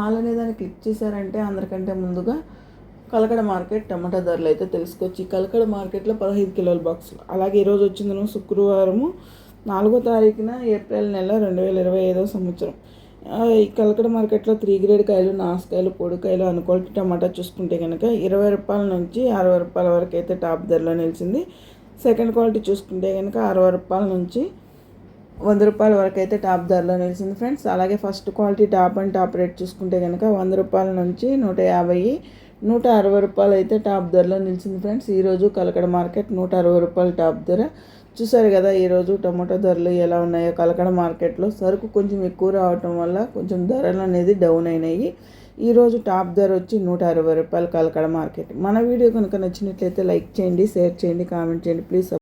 All అనే దాన్ని click చేశారంటే అందరికంటే ముందుగా కలకడ మార్కెట్ టమాటా ధరలు అయితే తెలుసుకోవచ్చు కలకడ మార్కెట్లో పదహైదు కిలోల బాక్సులు అలాగే ఈరోజు వచ్చిందను శుక్రవారము నాలుగో తారీఖున ఏప్రిల్ నెల రెండు వేల ఇరవై ఐదో సంవత్సరం. ఈ కలకడ మార్కెట్లో త్రీ గ్రేడ్ కాయలు నాసుకాయలు పొడికాయలు అన్ క్వాలిటీ టమాటా చూసుకుంటే కనుక ఇరవై రూపాయల నుంచి అరవై రూపాయల వరకు అయితే టాప్ ధరలో నిలిచింది. సెకండ్ క్వాలిటీ చూసుకుంటే కనుక అరవై రూపాయల నుంచి వంద రూపాయల వరకు అయితే టాప్ ధరలో నిలిచింది ఫ్రెండ్స్. అలాగే first quality top and top rate చూసుకుంటే కనుక వంద రూపాయల నుంచి నూట యాభై నూట అరవై రూపాయలు అయితే టాప్ ధరలో నిలిచింది ఫ్రెండ్స్. ఈరోజు కలకడ మార్కెట్ నూట అరవై రూపాయలు టాప్ ధర. చూసారు కదా ఈరోజు టమాటో ధరలు ఎలా ఉన్నాయో కలకడ మార్కెట్లో. సరుకు కొంచెం ఎక్కువ రావటం వల్ల కొంచెం ధరలు అనేది డౌన్ అయినాయి. ఈరోజు టాప్ ధర వచ్చి నూట అరవై రూపాయలు కలకడ మార్కెట్. మన వీడియో కనుక నచ్చినట్లయితే లైక్ చేయండి షేర్ చేయండి కామెంట్ చేయండి. ప్లీజ్